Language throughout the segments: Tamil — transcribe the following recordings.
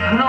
न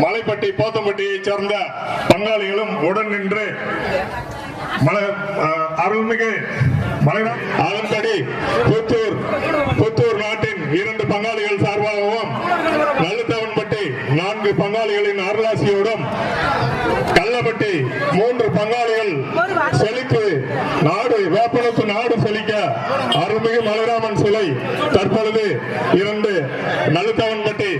மலைப்பட்டி போத்தம்பட்டியை சேர்ந்த பங்காளிகளும் உடன் நின்று அருள்மிகு அதன்படி புத்தூர் புத்தூர் நாட்டின் இரண்டு பங்காளிகள் சார்பாகவும் நல்லுத்தவன்பட்டி நான்கு பங்காளிகளின் அருளாசியோடும் கள்ளப்பட்டி மூன்று பங்காளிகள் செழித்து நாடு வேப்பனத்து நாடு செழிக்க அருள்மிகு மலைராமன் சிலை தற்பொழுது இரண்டு நல்லுத்தவன்பட்டி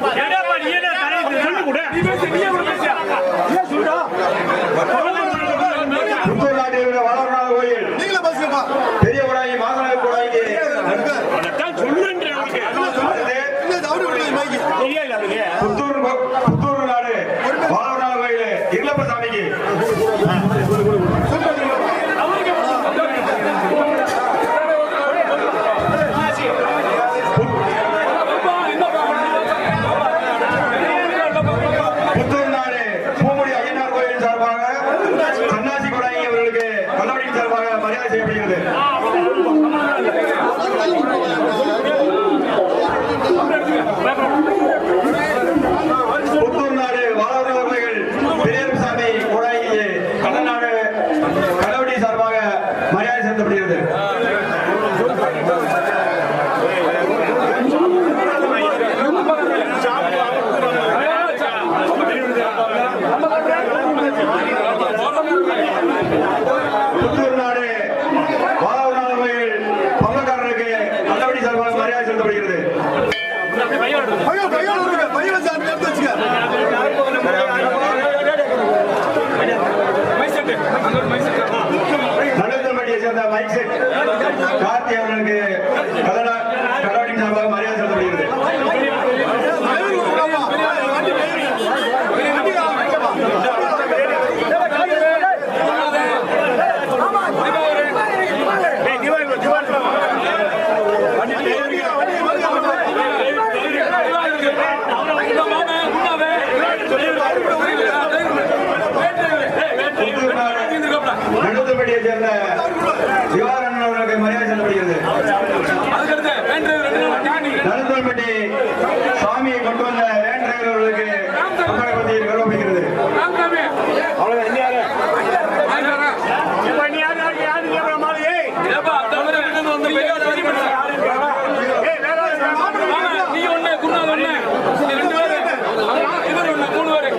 Yeah. அவர்களுக்கு சார்பாக மரியாதை செய்யப்படுகிறது புத்தூர் நாடு வாழாத உரிமைகள் பெரியசாமி குழாயிலே கடநாடு கடவடி சார்பாக மரியாதை செலுத்தப்படுகிறது புத்தூர் நாடு வாழாத உரிமைகள் பங்கக்காரருக்கு கடவடி சார்பாக மரியாதை செலுத்தப்படுகிறது நடுத்தரப்பட்டியை பகுதியை சேர்ந்த சிவாரண்ணன் அவர்களுக்கு மரியாதை செல்லப்படுகிறது நடுத்தல்பட்டி சாமியை கொண்டு வந்த வேன் டிரைவர் அவர்களுக்கு மக்கள் பகுதியில் கௌரவப்படுகிறது ரெண்டு பேரும் இவர் ஒண்ணு மூணு பேரு.